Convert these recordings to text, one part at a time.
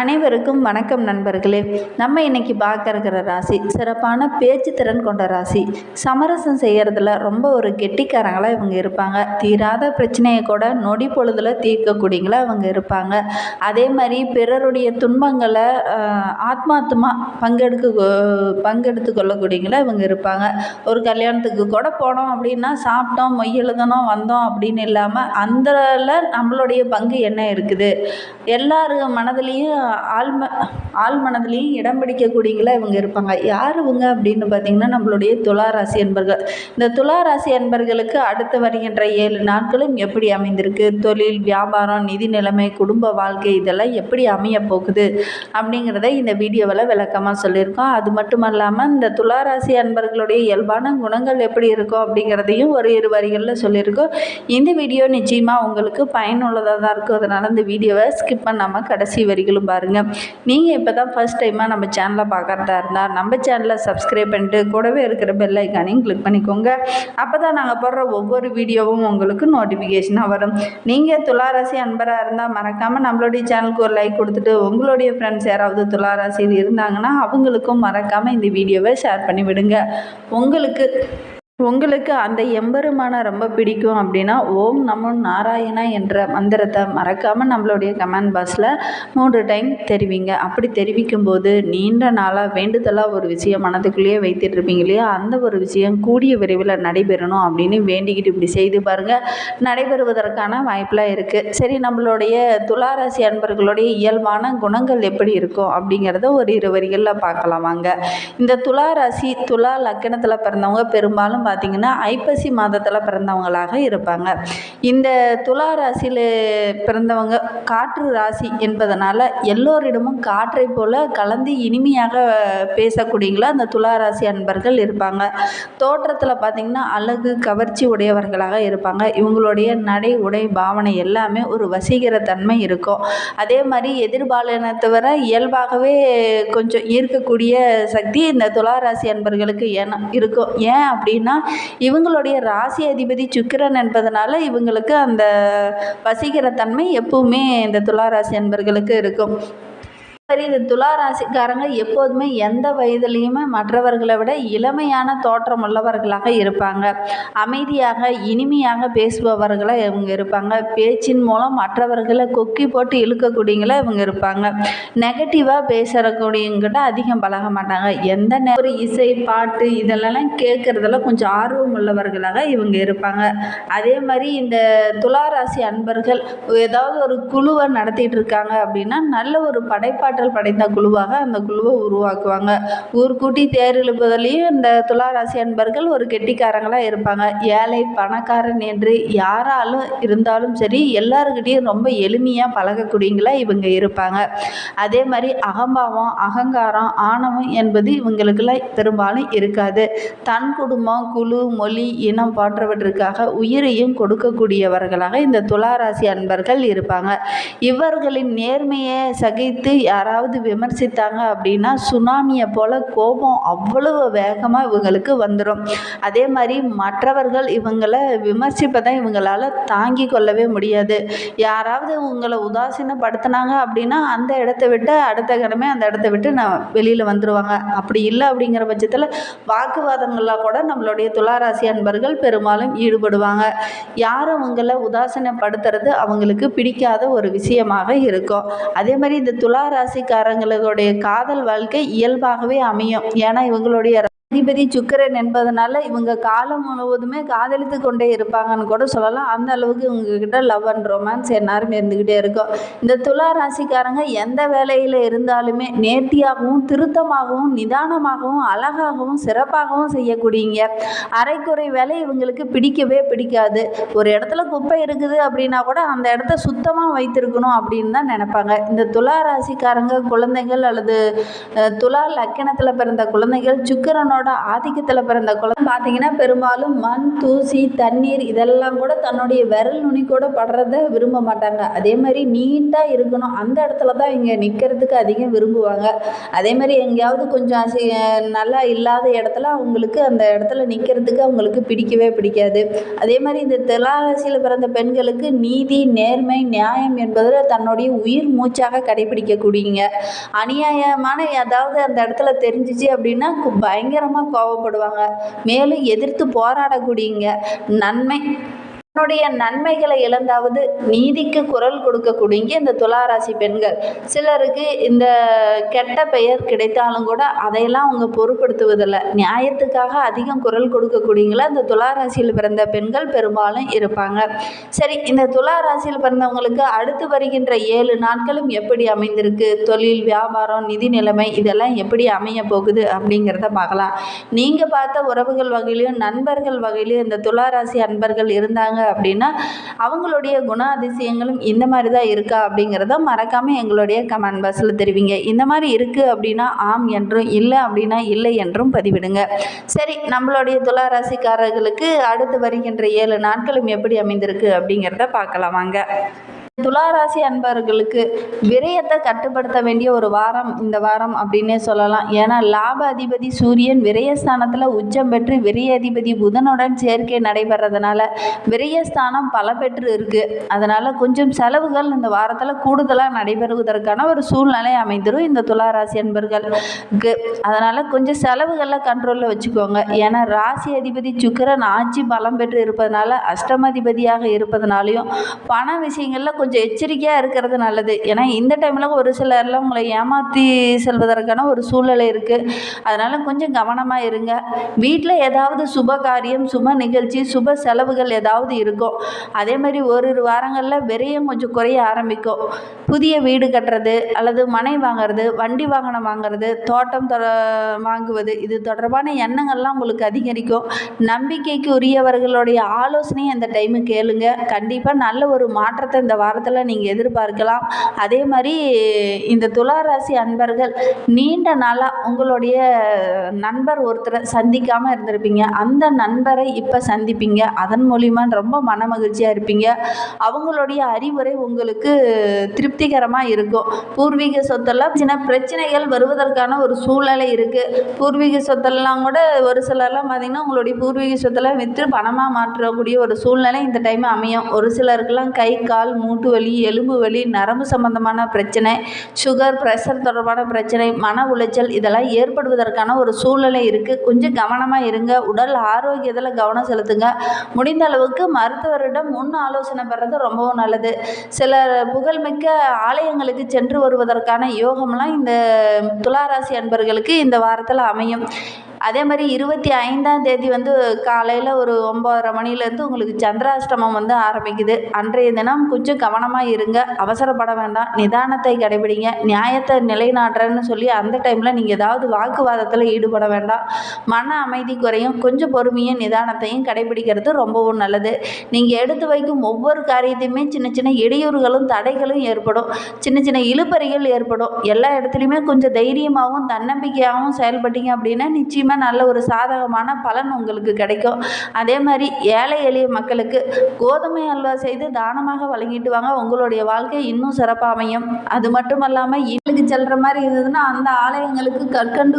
அனைவருக்கும் வணக்கம் நண்பர்களே. நம்ம இன்னைக்கு பார்க்கறக்கிற ராசி சிறப்பான பேச்சு திறன் கொண்ட ராசி. சமரசம் செய்கிறதுல ரொம்ப ஒரு கெட்டிக்காரங்களாக இவங்க இருப்பாங்க. தீராத பிரச்சனையை கூட நொடி பொழுதில் தீர்க்கக்கூடியங்களா இவங்க இருப்பாங்க. அதே மாதிரி பிறருடைய துன்பங்களை ஆத்மாத்மா பங்கெடுக்க பங்கெடுத்து கொள்ளக்கூடியங்களா இவங்க இருப்பாங்க. ஒரு கல்யாணத்துக்கு கூட போனோம் அப்படின்னா சாப்பிட்டோம் மொய் எழுதணும் வந்தோம் அப்படின்னு இல்லாமல் அந்தல நம்மளுடைய பங்கு என்ன இருக்குது? எல்லார் மனதிலையும் ஆழ்ம ஆழ்மனதுலேயும் இடம் பிடிக்கக்கூடியங்களா இவங்க இருப்பாங்க. யார் இவங்க அப்படின்னு பார்த்தீங்கன்னா நம்மளுடைய துளாராசி அன்பர்கள். இந்த துளாராசி அன்பர்களுக்கு அடுத்து வருகின்ற ஏழு நாட்களும் எப்படி அமைந்திருக்கு? தொழில் வியாபாரம் நிதி நிலைமை குடும்ப வாழ்க்கை இதெல்லாம் எப்படி அமைய போகுது? அப்படிங்கிறத இந்த வீடியோவில் விளக்கமாக சொல்லியிருக்கோம். அது மட்டும் இல்லாமல் இந்த துளாராசி அன்பர்களுடைய இயல்பான குணங்கள் எப்படி இருக்கும் அப்படிங்கிறதையும் ஒரு இரு வரிகளில் சொல்லியிருக்கோம். இந்த வீடியோ நிச்சயமாக உங்களுக்கு பயனுள்ளதாக தான் இருக்கும். அதனால் இந்த வீடியோவை ஸ்கிப் பண்ணாமல் கடைசி வரிகளும் பாருங்கள் நீங்கள் இப்போ தான் ஃபஸ்ட் டைமாக நம்ம சேனலை பார்க்குறதா இருந்தால் நம்ம சேனலை சப்ஸ்கிரைப் பண்ணிட்டு கூடவே இருக்கிற பெல் ஐக்கானையும் கிளிக் பண்ணிக்கோங்க. அப்போ தான் நாங்கள் போடுற ஒவ்வொரு வீடியோவும் உங்களுக்கு நோட்டிஃபிகேஷனாக வரும். நீங்கள் துளாராசி அன்பராக இருந்தால் மறக்காமல் நம்மளுடைய சேனலுக்கு ஒரு லைக் கொடுத்துட்டு உங்களுடைய ஃப்ரெண்ட்ஸ் யாராவது துளாராசியில் இருந்தாங்கன்னா அவங்களுக்கும் மறக்காமல் இந்த வீடியோவை ஷேர் பண்ணி விடுங்க உங்களுக்கு உங்களுக்கு அந்த எம்பெருமானை ரொம்ப பிடிக்கும் அப்படின்னா ஓம் நமோ நாராயணா என்ற மந்திரத்தை மறக்காமல் நம்மளுடைய கமெண்ட் பாக்ஸில் மூன்று டைம் தெரிவிங்க. அப்படி தெரிவிக்கும் போது நீண்ட நாளாக வேண்டுதலாக ஒரு விஷயம் மனதுக்குள்ளேயே வைத்துட்டு இருப்பீங்க இல்லையா? அந்த ஒரு விஷயம் கூடிய விரைவில் நடைபெறணும் அப்படின்னு வேண்டிக்கிட்டு இப்படி செய்து பாருங்கள் நடைபெறுவதற்கான வாய்ப்பெலாம் இருக்குது சரி நம்மளுடைய துளாராசி அன்பர்களுடைய இயல்பான குணங்கள் எப்படி இருக்கும் அப்படிங்கிறத ஒரு இரு வரிகளில் பார்க்கலாம் வாங்க. இந்த துளாராசி துளா துலா லக்கணத்தில் பிறந்தவங்க பெரும்பாலும் பார்த்திங்கன்னா ஐப்பசி மாதத்தில் பிறந்தவங்களாக இருப்பாங்க. இந்த துலா ராசியில் பிறந்தவங்க காற்று ராசி என்பதனால் எல்லோரிடமும் காற்றை போல கலந்து இனிமையாக பேசக்கூடியங்களா அந்த துலா ராசி அன்பர்கள் இருப்பாங்க. தோற்றத்தில் பார்த்திங்கன்னா அழகு கவர்ச்சி உடையவர்களாக இருப்பாங்க. இவங்களுடைய நடை உடை பாவனை எல்லாமே ஒரு வசீகர தன்மை இருக்கும். அதே மாதிரி எதிர்பாலினத்தவர இயல்பாகவே கொஞ்சம் ஈர்க்கக்கூடிய சக்தி இந்த துளாராசி அன்பர்களுக்கு ஏன இருக்கும்? ஏன் அப்படின்னா இவங்களுடைய ராசி அதிபதி சுக்கிரன் என்பதனால இவங்களுக்கு அந்த வசீகர தன்மை எப்பவுமே இந்த துளாராசி அன்பர்களுக்கு இருக்கும். சரி இந்த துலா ராசிக்காரங்க எப்போதுமே எந்த வயதுலேயுமே மற்றவர்களை விட இளமையான தோற்றம் உள்ளவர்களாக இருப்பாங்க. அமைதியாக இனிமையாக பேசுபவர்களாக இவங்க இருப்பாங்க. பேச்சின் மூலம் மற்றவர்களை கொக்கி போட்டு இழுக்கக்கூடியங்களா இவங்க இருப்பாங்க. நெகட்டிவாக பேசுகிறக்கூடியவங்கிட்ட அதிகம் பழக மாட்டாங்க. எந்த நே- ஒரு இசை பாட்டு இதெல்லாம் கேட்குறதுல கொஞ்சம் ஆர்வம் உள்ளவர்களாக இவங்க இருப்பாங்க. அதே மாதிரி இந்த துளாராசி அன்பர்கள் ஏதாவது ஒரு குழுவை நடத்திட்டு இருக்காங்க அப்படின்னா நல்ல ஒரு படைப்பாட்டு ஆற்றல் படைந்த குழுவாக அந்த குழுவை உருவாக்குவாங்க. ஊர் கூட்டி தேர் இழுப்பதிலையும் இந்த துளாராசி அன்பர்கள் ஒரு கெட்டிக்காரங்களாக இருப்பாங்க. ஏழை பணக்காரன் என்று யாராலும் இருந்தாலும் சரி எல்லாருக்கிட்டையும் ரொம்ப எளிமையாக பழகக்கூடியங்களா இவங்க இருப்பாங்க. அதே மாதிரி அகம்பாவம் அகங்காரம் ஆணவம் என்பது இவங்களுக்கெல்லாம் பெரும்பாலும் இருக்காது. தன் குடும்பம் குழு மொழி இனம் போன்றவற்றுக்காக உயிரையும் கொடுக்கக்கூடியவர்களாக இந்த துளாராசி அன்பர்கள் இருப்பாங்க. இவர்களின் நேர்மையை சகித்து யாராவது யாராவது விமர்சித்தாங்க அப்படின்னா சுனாமியை போல கோபம் அவ்வளவு வேகமாக இவங்களுக்கு வந்துடும் அதே மாதிரி மற்றவர்கள் இவங்களை விமர்சிப்பதை இவங்களால் தாங்கி கொள்ளவே முடியாது. யாராவது உங்களை உதாசீனப்படுத்தினாங்க அப்படின்னா அந்த இடத்த விட்டு அடுத்த கணமே அந்த இடத்த விட்டு நான் வெளியில் வந்துடுவாங்க அப்படி இல்லை அப்படிங்கிற பட்சத்தில் வாக்குவாதங்களில் கூட நம்மளுடைய துளாராசி அன்பர்கள் பெரும்பாலும் ஈடுபடுவாங்க. யாரும் உங்களை உதாசீனப்படுத்துறது அவங்களுக்கு பிடிக்காத ஒரு விஷயமாக இருக்கும். அதே மாதிரி இந்த துளாராசி ராசிக்காரங்களுடைய காதல் வாழ்க்கை இயல்பாகவே அமையும். ஏன்னா இவங்களுடைய அதிபதி சுக்கரன் என்பதனால இவங்க காலம் முழுவதுமே காதலித்து கொண்டே இருப்பாங்கன்னு கூட சொல்லலாம். அந்த அளவுக்கு இவங்க கிட்ட லவ் அண்ட் ரொமான்ஸ் எல்லாரும் இருந்துக்கிட்டே இருக்கும். இந்த துலா ராசிக்காரங்க எந்த வேலையில் இருந்தாலுமே நேர்த்தியாகவும் திருத்தமாகவும் நிதானமாகவும் அழகாகவும் சிறப்பாகவும் செய்யக்கூடியங்க. அரைக்குறை வேலை இவங்களுக்கு பிடிக்கவே பிடிக்காது. ஒரு இடத்துல குப்பை இருக்குது அப்படின்னா கூட அந்த இடத்த சுத்தமாக வைத்திருக்கணும் அப்படின்னு தான் நினைப்பாங்க. இந்த துலா ராசிக்காரங்க குழந்தைகள் அல்லது துலா லக்கணத்தில் பிறந்த குழந்தைகள் சுக்கிரனோட சூரியனோட ஆதிக்கத்தில் பிறந்த குழந்தை. பார்த்தீங்கன்னா பெரும்பாலும் மண் தூசி தண்ணீர் இதெல்லாம் கூட தன்னுடைய விரல் நுனி கூட படுறத விரும்ப மாட்டாங்க. அதே மாதிரி நீட்டாக இருக்கணும். அந்த இடத்துல தான் இங்கே நிற்கிறதுக்கு அதிகம் விரும்புவாங்க. அதே மாதிரி எங்கேயாவது கொஞ்சம் அசி நல்லா இல்லாத இடத்துல அவங்களுக்கு அந்த இடத்துல நிற்கிறதுக்கு அவங்களுக்கு பிடிக்கவே பிடிக்காது. அதே மாதிரி இந்த துளாராசியில் பிறந்த பெண்களுக்கு நீதி நேர்மை நியாயம் என்பதில் தன்னுடைய உயிர் மூச்சாக கடைபிடிக்கக்கூடியங்க. அநியாயமான ஏதாவது அந்த இடத்துல தெரிஞ்சிச்சு அப்படின்னா கு- பயங்கரமாக கோவப்படுவாங்க. மேலும் எதிர்த்து போராடக்கூடியங்க நன்மை. தன்னுடைய நன்மைகளை இழந்தாவது நீதிக்கு குரல் கொடுக்கக்கூடியங்க இந்த துளாராசி பெண்கள். சிலருக்கு இந்த கெட்ட பெயர் கிடைத்தாலும் கூட அதையெல்லாம் அவங்க பொருட்படுத்துவதில்லை. நியாயத்துக்காக அதிகம் குரல் கொடுக்கக்கூடியங்களா இந்த துளாராசியில் பிறந்த பெண்கள் பெரும்பாலும் இருப்பாங்க. சரி இந்த துளாராசியில் பிறந்தவங்களுக்கு அடுத்து வருகின்ற ஏழு நாட்களும் எப்படி அமைந்திருக்கு? தொழில் வியாபாரம் நிதி நிலைமை இதெல்லாம் எப்படி அமைய போகுது அப்படிங்கிறத பார்க்கலாம். நீங்கள் பார்த்த உறவுகள் வகையிலையும் நண்பர்கள் வகையிலையும் இந்த துளாராசி அன்பர்கள் இருந்தாங்க அப்படின்னா அவங்களுடைய குணாதிசயங்களும் இந்த மாதிரி தான் இருக்கா அப்படிங்கிறத மறக்காமல் எங்களுடைய கமெண்ட் பாக்ஸில் தெரிவிங்க. இந்த மாதிரி இருக்குது அப்படின்னா ஆம் என்றும் இல்லை அப்படின்னா இல்லை என்றும் பதிவிடுங்க. சரி நம்மளுடைய துளாராசிக்காரர்களுக்கு அடுத்து வருகின்ற ஏழு நாட்களும் எப்படி அமைந்திருக்கு அப்படிங்கிறத பார்க்கலாம் வாங்க. துளாராசி அன்பர்களுக்கு விரயத்தை கட்டுப்படுத்த வேண்டிய ஒரு வாரம் இந்த வாரம் அப்படின்னே சொல்லலாம். ஏன்னா லாப அதிபதி சூரியன் விரயஸ்தானத்தில் உச்சம் பெற்று விரய அதிபதி புதனுடன் சேர்க்கை நடைபெறதுனால விரயஸ்தானம் பல பெற்று இருக்கு. அதனால கொஞ்சம் செலவுகள் இந்த வாரத்தில் கூடுதலாக நடைபெறுவதற்கான ஒரு சூழ்நிலை அமைந்துரும் இந்த துளாராசி அன்பர்களுக்கு. அதனால கொஞ்சம் செலவுகளில் கண்ட்ரோலில் வச்சுக்கோங்க. ஏன்னா ராசி அதிபதி சுக்கிரன் ஆட்சி பலம் பெற்று இருப்பதனால அஷ்டமாதிபதியாக இருப்பதனாலையும் பண விஷயங்களில் கொஞ்சம் கொஞ்சம் எச்சரிக்கையாக இருக்கிறது நல்லது. ஏன்னா இந்த டைமில் ஒரு சிலர்லாம் உங்களை ஏமாற்றி செல்வதற்கான ஒரு சூழ்நிலை இருக்குது அதனால் கொஞ்சம் கவனமாக இருங்க. வீட்டில் ஏதாவது சுப காரியம் சுப நிகழ்ச்சி சுப செலவுகள் ஏதாவது இருக்கும். அதே மாதிரி ஒரு வாரங்களில் விரையும் கொஞ்சம் குறைய ஆரம்பிக்கும். புதிய வீடு கட்டுறது அல்லது மனை வாங்குறது வண்டி வாகனம் வாங்குறது தோட்டம் தொ வாங்குவது இது தொடர்பான எண்ணங்கள்லாம் உங்களுக்கு அதிகரிக்கும். நம்பிக்கைக்கு உரியவர்களுடைய ஆலோசனையை அந்த டைமு கேளுங்க. கண்டிப்பாக நல்ல ஒரு மாற்றத்தை இந்த வாரத்தில் நீங்கள் எதிர்பார்க்கலாம். அதே மாதிரி இந்த துளாராசி அன்பர்கள் நீண்ட நாளாக உங்களுடைய நண்பர் ஒருத்தரை சந்திக்காமல் இருந்திருப்பீங்க. அந்த நண்பரை இப்போ சந்திப்பீங்க. அதன் மூலிமா ரொம்ப மன மகிழ்ச்சியாக இருப்பீங்க. அவங்களுடைய அறிவுரை உங்களுக்கு திருப்திகரமாக இருக்கும். பூர்வீக சொத்தெல்லாம் சின்ன பிரச்சனைகள் வருவதற்கான ஒரு சூழ்நிலை இருக்குது பூர்வீக சொத்தெல்லாம் கூட ஒரு சிலர்லாம் பார்த்திங்கன்னா உங்களுடைய பூர்வீக சொத்தெல்லாம் விற்று பணமாக மாற்றக்கூடிய ஒரு சூழ்நிலை இந்த டைம் அமையும். ஒரு சிலருக்கெல்லாம் கை கால் மூட்டு வலி எலும்பு வலி நரம்பு சம்பந்தமான பிரச்சனை சுகர் ப்ரெஷர் தொடர்பான பிரச்சனை மன உளைச்சல் இதெல்லாம் ஏற்படுவதற்கான ஒரு சூழ்நிலை இருக்குது கொஞ்சம் கவனமாக இருங்க. உடல் ஆரோக்கியத்தில் கவனம் செலுத்துங்க. முடிந்த அளவுக்கு மருத்துவரிடம் முன் ஆலோசனை பெறது ரொம்பவும் நல்லது. சில புகழ்மிக்க ஆலயங்களுக்கு சென்று வருவதற்கான யோகம்லாம் இந்த துளாராசி அன்பர்களுக்கு இந்த வாரத்தில் அமையும். அதே மாதிரி இருபத்தி ஐந்தாம் தேதி வந்து காலையில் ஒரு ஒம்பதரை மணிலேருந்து உங்களுக்கு சந்திராஷ்டமம் வந்து ஆரம்பிக்குது. அன்றைய தினம் கொஞ்சம் கவனமாக இருங்க. அவசரப்பட வேண்டாம். நிதானத்தை கடைபிடிங்க. நியாயத்தை நிலைநாட்டுறேன்னு சொல்லி அந்த டைமில் நீங்கள் ஏதாவது வாக்குவாதத்தில் ஈடுபட வேண்டாம். மன அமைதி குறையும். கொஞ்சம் பொறுமையும் நிதானத்தையும் கடைபிடிக்கிறது ரொம்பவும் நல்லது. நீங்கள் எடுத்து வைக்கும் ஒவ்வொரு காரியத்தையுமே சின்ன சின்ன இடையூறுகளும் தடைகளும் ஏற்படும். சின்ன சின்ன இழுபறிகள் ஏற்படும். எல்லா இடத்துலையுமே கொஞ்சம் தைரியமாகவும் தன்னம்பிக்கையாகவும் செயல்பட்டீங்க அப்படின்னா நிச்சயமாக நல்ல ஒரு சாதகமான பலன் உங்களுக்கு கிடைக்கும். அதே மாதிரி ஏழை எளிய மக்களுக்கு கோதுமை அல்வா செய்து தானமாக வழங்கிட்டு வாங்க. உங்களுடைய வாழ்க்கை இன்னும் சிறப்பாக அமையும். அது மட்டும் இல்லாமல் இல்லுக்கு செல்கிற மாதிரி இருந்ததுன்னா அந்த ஆலயங்களுக்கு கற்கண்டு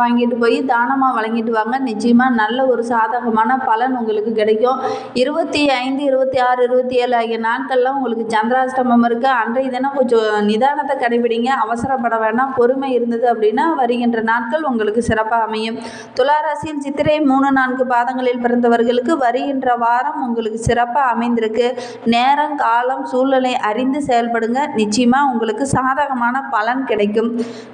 வாங்கிட்டு போய் தானமாக வழங்கிட்டு வாங்க. நிச்சயமாக நல்ல ஒரு சாதகமான பலன் உங்களுக்கு கிடைக்கும். இருபத்தி ஐந்து இருபத்தி ஆறு இருபத்தி ஏழு ஆகிய நாட்கள்லாம் உங்களுக்கு சந்திராஷ்டமம் இருக்குது அன்றைய தினம் கொஞ்சம் நிதானத்தை கடைபிடிங்க. அவசரப்பட வேண்டாம் பொறுமை இருந்தது அப்படின்னா வருகின்ற நாட்கள் உங்களுக்கு சிறப்பாக அமையும். துளாராசியில் சித்திரை மூணு நான்கு பாதங்களில் பிறந்தவர்களுக்கு வருகின்ற வாரம் உங்களுக்கு சிறப்பாக அமைந்திருக்கு. நேரம் காலம் சூழ்நிலை அறிந்து செயல்படுங்க. நிச்சயமாக உங்களுக்கு சாதகமான பலன் கிடைக்கும்.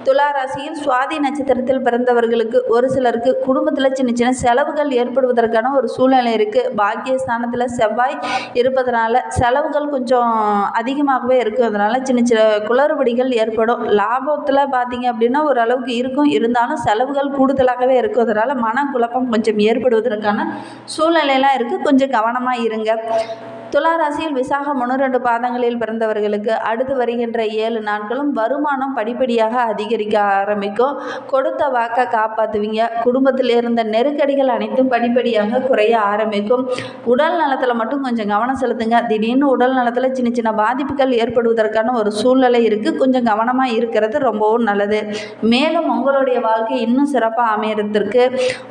துளாராசியில் சுவாதி நட்சத்திரத்தில் பிறந்தவர்களுக்கு ஒரு சிலருக்கு குடும்பத்தில் சின்ன சின்ன செலவுகள் ஏற்படுவதற்கான ஒரு சூழ்நிலை இருக்குது பாக்கியஸ்தானத்தில் செவ்வாய் இருப்பதனால செலவுகள் கொஞ்சம் அதிகமாகவே இருக்கும். அதனால சின்ன சின்ன குளறுபடிகள் ஏற்படும். லாபத்தில் பார்த்தீங்க அப்படின்னா ஓரளவுக்கு இருக்கும். இருந்தாலும் செலவுகள் கூடுதலாகவே இருக்கும் அதனால மன குழப்பம் கொஞ்சம் ஏற்படுவதற்கான சூழ்நிலையெல்லாம் இருக்குது கொஞ்சம் கவனமாக இருங்க. துலா ராசியில் விசாகம் ஒன்று ரெண்டு பாதங்களில் பிறந்தவர்களுக்கு அடுத்து வருகின்ற ஏழு நாட்களும் வருமானம் படிப்படியாக அதிகரிக்க ஆரம்பிக்கும். கொடுத்த வாக்கை காப்பாற்றுவீங்க குடும்பத்தில் இருந்த நெருக்கடிகள் அனைத்தும் படிப்படியாக குறைய ஆரம்பிக்கும். உடல் நலத்தில் மட்டும் கொஞ்சம் கவனம் செலுத்துங்க. திடீர்னு உடல் நலத்தில் சின்ன சின்ன பாதிப்புகள் ஏற்படுவதற்கான ஒரு சூழ்நிலை இருக்குது கொஞ்சம் கவனமாக இருக்கிறது ரொம்பவும் நல்லது. மேலும் உங்களுடைய வாழ்க்கை இன்னும் சிறப்பாக அமையறதுக்கு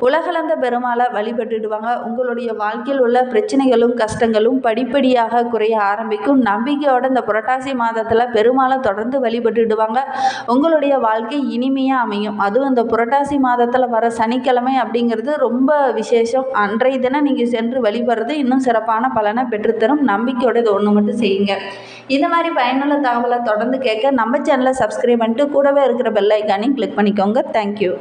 உலகளந்த பெருமாளை வழிபட்டுடுவாங்க உங்களுடைய வாழ்க்கையில் உள்ள பிரச்சனைகளும் கஷ்டங்களும் படி படிப்படியாக குறைய ஆரம்பிக்கும். நம்பிக்கையோட இந்த புரட்டாசி மாதத்தில் பெருமாளை தொடர்ந்து வழிபட்டுடுவாங்க. உங்களுடைய வாழ்க்கை இனிமையாக அமையும். அதுவும் இந்த புரட்டாசி மாதத்தில் வர சனிக்கிழமை அப்படிங்கிறது ரொம்ப விசேஷம். அன்றைய தினம் நீங்கள் சென்று வழிபடுறது இன்னும் சிறப்பான பலனை பெற்றுத்தரும். நம்பிக்கையோட இது ஒன்று மட்டும் செய்யுங்க. இந்த மாதிரி பயனுள்ள தகவலை தொடர்ந்து கேட்க நம்ம சேனலை சப்ஸ்கிரைப் பண்ணிட்டு கூடவே இருக்கிற பெல் ஐக்கானையும் கிளிக் பண்ணிக்கோங்க. தேங்க்யூ